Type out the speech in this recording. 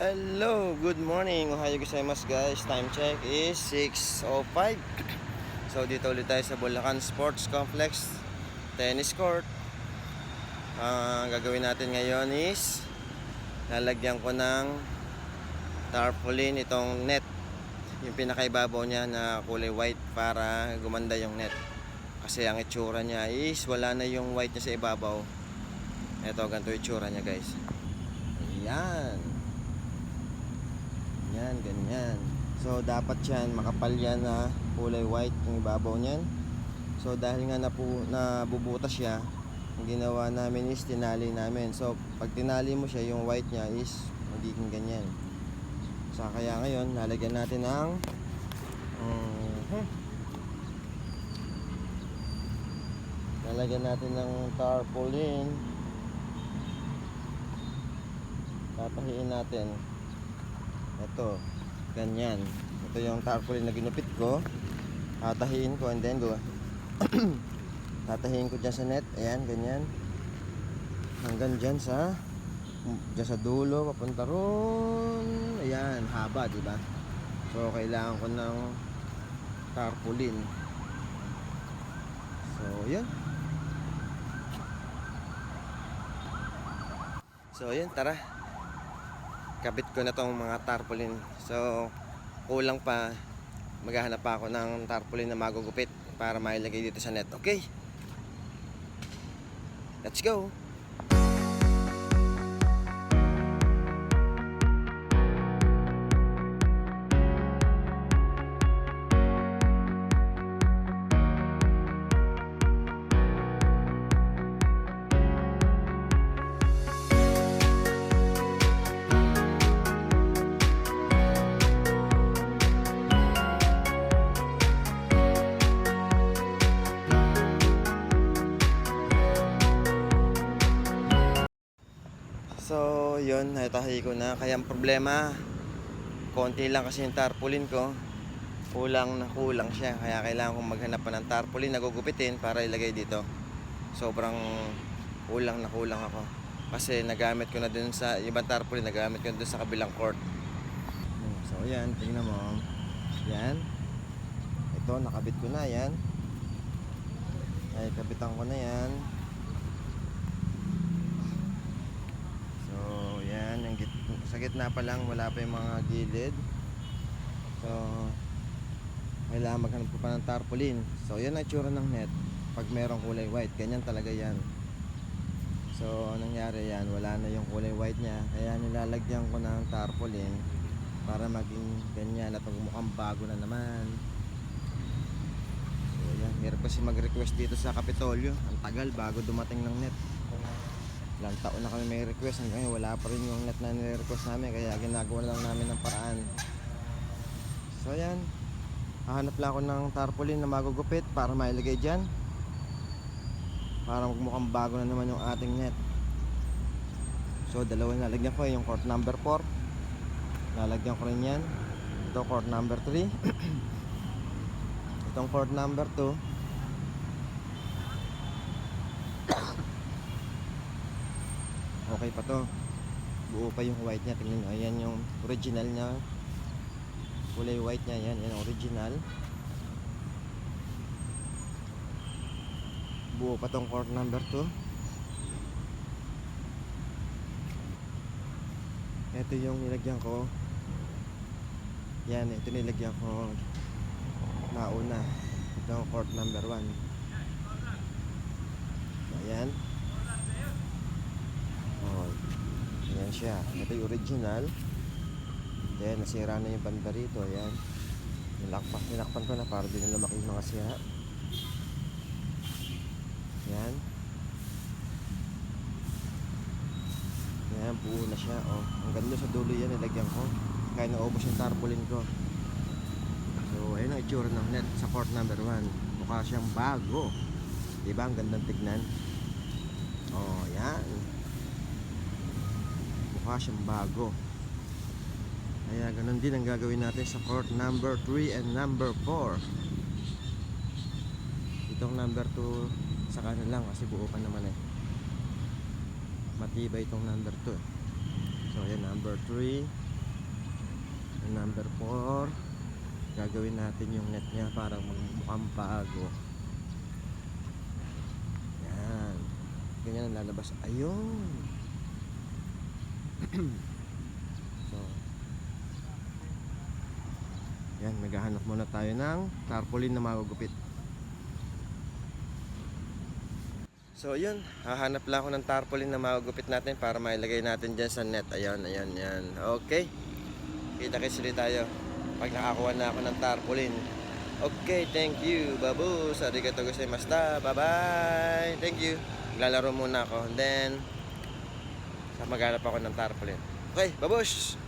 Hello, good morning. Ohayo gozaimasu guys. Time check is 6.05. So dito ulit tayo sa Bulacan Sports Complex Tennis Court. Ang gagawin natin ngayon is lalagyan ko ng tarpaulin itong net. Yung pinakaibabaw niya na kulay white para gumanda yung net. Kasi ang itsura niya is wala na yung white niya sa ibabaw. Ito, ganito itsura niya guys. Ayan. Yan, ganyan. So, dapat yan, makapal yan na kulay white yung ibabaw niyan. So, dahil nga napu, nabubutas siya, ang ginawa namin is tinali namin. So, pag tinali mo siya, yung white niya is magiging ganyan. So, kaya ngayon, lalagyan natin ng mhm. lalagyan natin ng tarpaulin. Tatahiin natin. Ito, ganyan. Ito yung tarpaulin na ginupit ko. Tatahiin ko and then go. Tatahiin ko dyan sa net. Ayan, ganyan. Hanggang dyan sa dyan sa dulo, papunta ron. Ayan, haba, di ba? So, kailangan ko ng tarpaulin. So, yun. So, yun, tara kabit ko na tong mga tarpaulin. So, kulang pa. Maghahanap pa ako ng tarpaulin na magugupit para mailagay dito sa net. Okay? Let's go! So, yun, natahi ko na. Kaya ang problema, konti lang kasi yung tarpaulin ko. Kulang na kulang siya. Kaya kailangan kong maghanap pa ng tarpaulin na gugupitin para ilagay dito. Sobrang kulang na kulang ako. Kasi nagamit ko na dun sa ibang tarpaulin, nagamit ko na dun sa kabilang court. Hmm, So, yan, tingnan mo. Yan. Ito, nakabit ko na, yan. Ay, kabitan ko na yan. So, yan, yung git sa gitna pa lang wala pa yung mga gilid. So, kailangan maghanap pa ng tarpaulin. So, yan ang itsura ng net. Pag merong kulay white, ganyan talaga yan. So, nangyari yan, wala na yung kulay white niya. Kaya nilalagyan ko ng tarpaulin para maging ganyan at mukhang bago na naman. So, yan. Meron kasi mag-request dito sa Kapitolyo. Ang tagal bago dumating ng net. Ilang taon na kami may request hanggang ngayon wala pa rin yung net na nire-request namin kaya ginagawa lang namin ng paraan. So yan. Hahanap lang ako ng tarpaulin na magugupit para mailagay dyan. Para mukhang bago na naman yung ating net. So dalawa na lalagyan ko yung court number 4. Lalagyan ko rin yan. Ito court number 3. Itong court number 2. Okay pa to. Buo pa yung white niya tingnan nyo. Ayan yung original niya. Kulay white niya yan yan original. Buo pa tong court number 2 ito yung nilagyan ko. Yan ito nilagyan ko. Nauna. Ito court number 1 ayan Oh, ayan siya. Ito yung original. Then, nasira na yung banda rito. Ayan. Nilakpan, nilakpan ko na para din na lumaki yung mga sira. Ayan. Ayan, buo na siya. Oh, ang ganda sa dulo yan, nilagyan ko. Kaya naubos yung tarpaulin ko. So, ayun ang itsura ng net sa port number 1. Mukha siyang bago. Diba? Ang gandang tignan. Oh, yan mukha siyang bago. Kaya ganun din ang gagawin natin sa court number 3 and number 4 itong number 2 sa kanan lang kasi buo pa naman eh. Matibay itong number 2 so yan number 3 number 4 gagawin natin yung net niya para mukhang bago. Yan ganyan ang lalabas. Ayun so yan maghahanap muna tayo ng tarpaulin na magugupit So yun, hahanap lang ako ng tarpaulin na magugupit natin para mailagay natin dyan sa net. Ayan, ayan, ayan. Okay. Kita-kits ulit tayo pag nakakuha na ako ng tarpaulin. Okay, thank you. Babu, arigato gozaimashita. Bye-bye. Thank you. Lalaro muna ako. Then, maghanap ako ng tarpaulin. Okay, babush!